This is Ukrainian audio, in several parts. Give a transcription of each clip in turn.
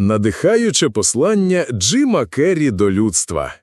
Надихаюче послання Джима Керрі до людства.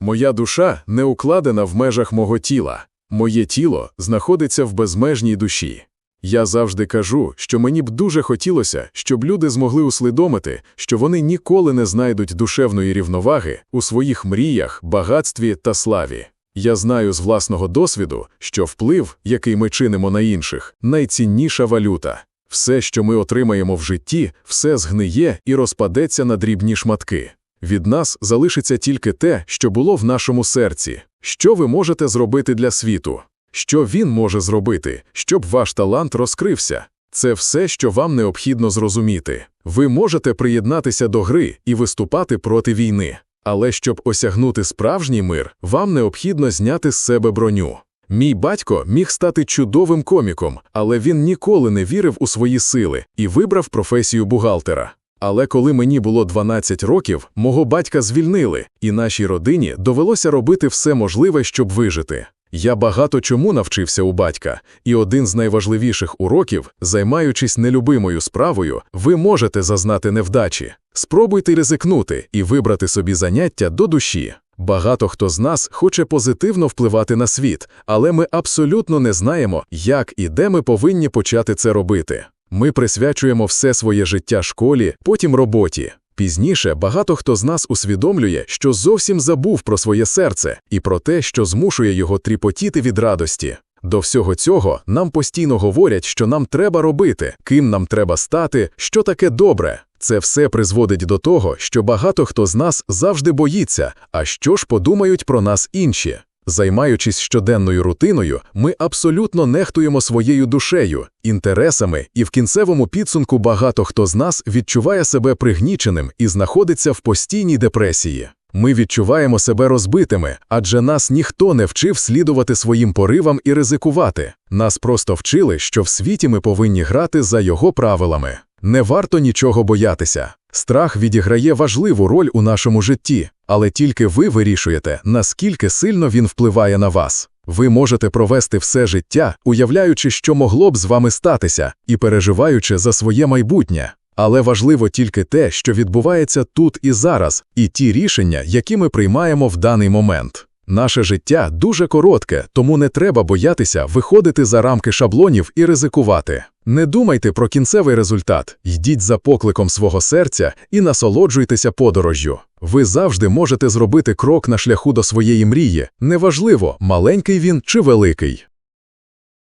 Моя душа не укладена в межах мого тіла. Моє тіло знаходиться в безмежній душі. Я завжди кажу, що мені б дуже хотілося, щоб люди змогли услідомити, що вони ніколи не знайдуть душевної рівноваги у своїх мріях, багатстві та славі. Я знаю з власного досвіду, що вплив, який ми чинимо на інших, найцінніша валюта. Все, що ми отримаємо в житті, все згниє і розпадеться на дрібні шматки. Від нас залишиться тільки те, що було в нашому серці. Що ви можете зробити для світу? Що він може зробити, щоб ваш талант розкрився? Це все, що вам необхідно зрозуміти. Ви можете приєднатися до гри і виступати проти війни. Але щоб осягнути справжній мир, вам необхідно зняти з себе броню. Мій батько міг стати чудовим коміком, але він ніколи не вірив у свої сили і вибрав професію бухгалтера. Але коли мені було 12 років, мого батька звільнили, і нашій родині довелося робити все можливе, щоб вижити. Я багато чому навчився у батька, і один з найважливіших уроків, займаючись нелюбимою справою, ви можете зазнати невдачі. Спробуйте ризикнути і вибрати собі заняття до душі. Багато хто з нас хоче позитивно впливати на світ, але ми абсолютно не знаємо, як і де ми повинні почати це робити. Ми присвячуємо все своє життя школі, потім роботі. Пізніше багато хто з нас усвідомлює, що зовсім забув про своє серце і про те, що змушує його тріпотіти від радості. До всього цього нам постійно говорять, що нам треба робити, ким нам треба стати, що таке добре. Це все призводить до того, що багато хто з нас завжди боїться, а що ж подумають про нас інші. Займаючись щоденною рутиною, ми абсолютно нехтуємо своєю душею, інтересами, і в кінцевому підсумку багато хто з нас відчуває себе пригніченим і знаходиться в постійній депресії. Ми відчуваємо себе розбитими, адже нас ніхто не вчив слідувати своїм поривам і ризикувати. Нас просто вчили, що в світі ми повинні грати за його правилами. Не варто нічого боятися. Страх відіграє важливу роль у нашому житті, але тільки ви вирішуєте, наскільки сильно він впливає на вас. Ви можете провести все життя, уявляючи, що могло б з вами статися, і переживаючи за своє майбутнє. Але важливо тільки те, що відбувається тут і зараз, і ті рішення, які ми приймаємо в даний момент. Наше життя дуже коротке, тому не треба боятися виходити за рамки шаблонів і ризикувати. Не думайте про кінцевий результат, йдіть за покликом свого серця і насолоджуйтеся подорожжю. Ви завжди можете зробити крок на шляху до своєї мрії, неважливо, маленький він чи великий.